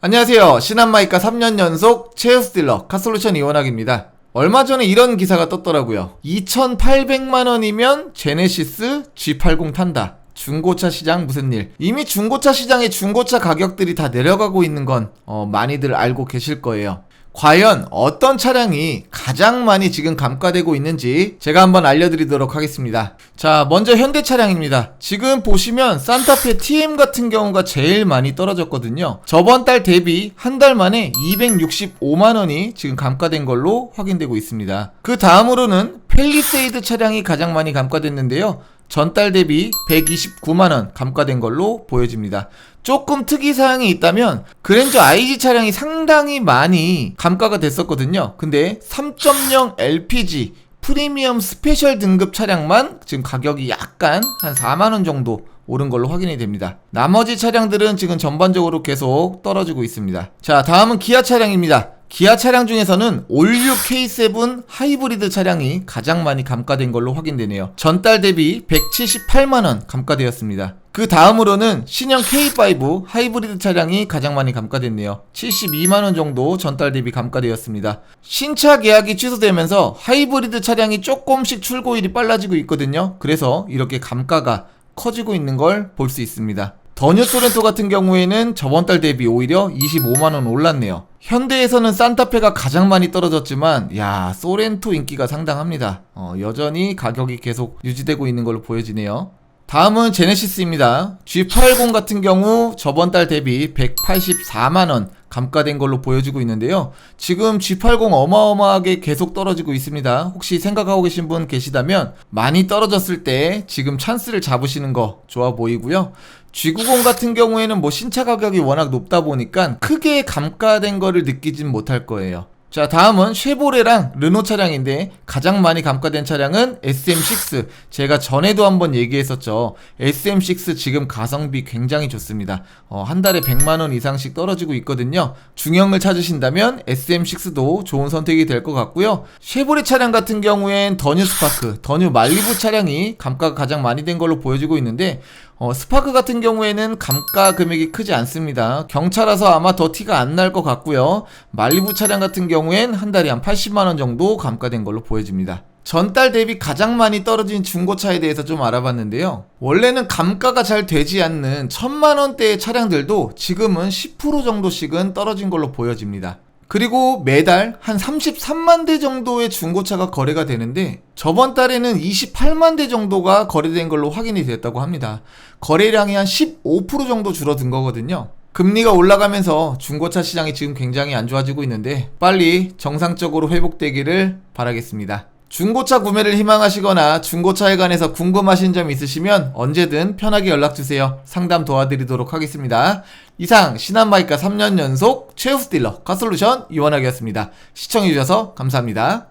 안녕하세요. 신한마이카 3년 연속 최우스 딜러 카솔루션 이원학입니다. 얼마 전에 이런 기사가 떴더라고요. 2,800만원이면 제네시스 G80 탄다. 중고차 시장 무슨 일? 이미 중고차 시장의 중고차 가격들이 다 내려가고 있는 건 어, 많이들 알고 계실 거예요. 과연 어떤 차량이 가장 많이 지금 감가되고 있는지 제가 한번 알려드리도록 하겠습니다. 자, 먼저 현대 차량입니다. 지금 보시면 산타페 TM 같은 경우가 제일 많이 떨어졌거든요. 저번 달 대비 한 달 만에 265만원이 지금 감가된 걸로 확인되고 있습니다. 그 다음으로는 펠리세이드 차량이 가장 많이 감가됐는데요. 전달 대비 129만원 감가된 걸로 보여집니다. 조금 특이사항이 있다면 그랜저 IG 차량이 상당히 많이 감가가 됐었거든요. 근데 3.0 LPG 프리미엄 스페셜 등급 차량만 지금 가격이 약간 한 4만원 정도 오른 걸로 확인이 됩니다. 나머지 차량들은 지금 전반적으로 계속 떨어지고 있습니다. 자, 다음은 기아 차량입니다. 기아 차량 중에서는 올류 K7 하이브리드 차량이 가장 많이 감가된 걸로 확인되네요. 전달 대비 178만원 감가되었습니다. 그 다음으로는 신형 K5 하이브리드 차량이 가장 많이 감가됐네요. 72만원 정도 전달 대비 감가되었습니다. 신차 계약이 취소되면서 하이브리드 차량이 조금씩 출고일이 빨라지고 있거든요. 그래서 이렇게 감가가 커지고 있는 걸 볼 수 있습니다. 더뉴 소렌토 같은 경우에는 저번 달 대비 오히려 25만원 올랐네요. 현대에서는 산타페가 가장 많이 떨어졌지만 야 소렌토 인기가 상당합니다. 어, 여전히 가격이 계속 유지되고 있는 걸로 보여지네요. 다음은 제네시스입니다. G80 같은 경우 저번 달 대비 184만원 감가된 걸로 보여지고 있는데요. 지금 G80 어마어마하게 계속 떨어지고 있습니다. 혹시 생각하고 계신 분 계시다면 많이 떨어졌을 때 지금 찬스를 잡으시는 거 좋아 보이고요. G90 같은 경우에는 뭐 신차 가격이 워낙 높다 보니까 크게 감가된 거를 느끼진 못할 거예요. 자 다음은 쉐보레랑 르노 차량인데 가장 많이 감가된 차량은 SM6 제가 전에도 한번 얘기했었죠. SM6 지금 가성비 굉장히 좋습니다. 어, 한 달에 100만원 이상씩 떨어지고 있거든요. 중형을 찾으신다면 SM6도 좋은 선택이 될 것 같고요. 쉐보레 차량 같은 경우엔 더뉴 스파크 더뉴 말리부 차량이 감가가 가장 많이 된 걸로 보여지고 있는데 어, 스파크 같은 경우에는 감가 금액이 크지 않습니다. 경차라서 아마 더 티가 안 날 것 같고요. 말리부 차량 같은 경우 엔 한 달에 한 80만원 정도 감가된 걸로 보여집니다. 전달 대비 가장 많이 떨어진 중고차에 대해서 좀 알아봤는데요. 원래는 감가가 잘 되지 않는 천만 원대의 차량들도 지금은 10% 정도씩은 떨어진 걸로 보여집니다. 그리고 매달 한 33만 대 정도의 중고차가 거래가 되는데 저번 달에는 28만 대 정도가 거래된 걸로 확인이 됐다고 합니다. 거래량이 한 15% 정도 줄어든 거거든요. 금리가 올라가면서 중고차 시장이 지금 굉장히 안 좋아지고 있는데 빨리 정상적으로 회복되기를 바라겠습니다. 중고차 구매를 희망하시거나 중고차에 관해서 궁금하신 점 있으시면 언제든 편하게 연락주세요. 상담 도와드리도록 하겠습니다. 이상 신한마이카 3년 연속 최우스 딜러 카솔루션 이원학이었습니다. 시청해주셔서 감사합니다.